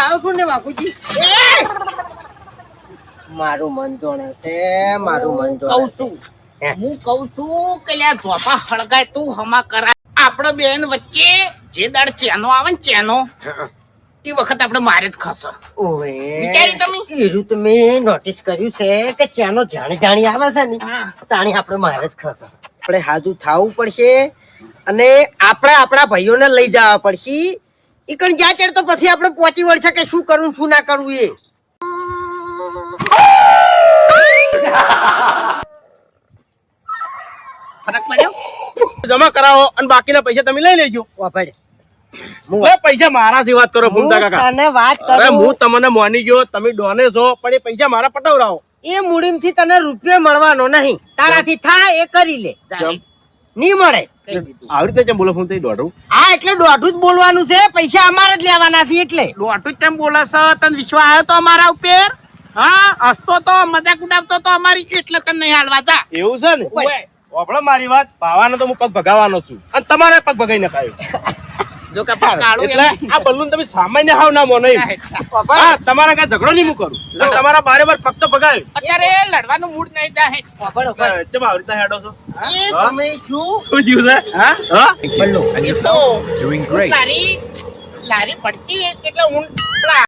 આવ્યો છું ને વાઘુજી મારું મન જોણે છે મારું મન કહું છું. હું. કહું છું કે લે ધોપા હળગાય તું હમા કરાય. આપણે બેન વચ્ચે જે દાડ ચેનો આવે ને ચેનો એ વખત આપણે મારે જ ખસો ઓવે. વિચારી તમે? એરું તમે નોટિસ કર્યું છે કે ચેનો જાણી જાણી આવે છે ને તાણી આપણે મારે જ ખસો આપણે હાજુ થાવું પડશે અને આપણે આપણા ભાઈઓને લઈ જવા પડશે. ઈ કણ જ્યાં ચડ તો પછી આપણે પહોંચી વળશે કે શું કરવું શું ના કરવું એ. ફરક પડ્યો? જમા કરાવો અને બાકીના પૈસા તમે લઈ લેજો. વાપડ. પૈસા મારા થી વાત કરો ભૂમતા કાકા. તને વાત કરો. હું તમને માની ગયો તમે ડોને છો પણ એ પૈસા મારા પટાવરાવો એ મૂડીમથી તને રૂપિયો મળવાનો નહીં. તારાથી થાય એ કરી લે. નહીં મળે. આવી રીતે કેમ બોલો ફોન થઈ દોઢું? હા એટલે દોઢું જ બોલવાનું છે પૈસા અમારે જ લેવાના છે એટલે. જ કેમ બોલે છે? તને વિશ્વાસ આવ્યો તો અમારા ઉપર? હા હસતો તો મજાક ઉડાવતો તો અમારી એટલે તને નહીં હાલવા તા એવું છે ને. ઓપડો મારી વાત. ભાવાનો તો હું પગ ભગાવાનો છું. અને તમારે પગ ભગાઈ નખાયો. જો કે કાળું એટલે આ બલ્લુન તમે સામાન્ય હાવ ના મોનો હા તમારા કાંઈ ઝઘડો નહીં હું તમારા બારે બાર પગ તો ભગાય. અત્યારે લડવાનું મૂડ નહીં જાય વાપડ, વાપડ. ચમ હેડો છો? એ તમે શું? શું થયું છે? હા? હા? બલ્લો. એ તો લારી લારી પડતી કેટલા ઊંડ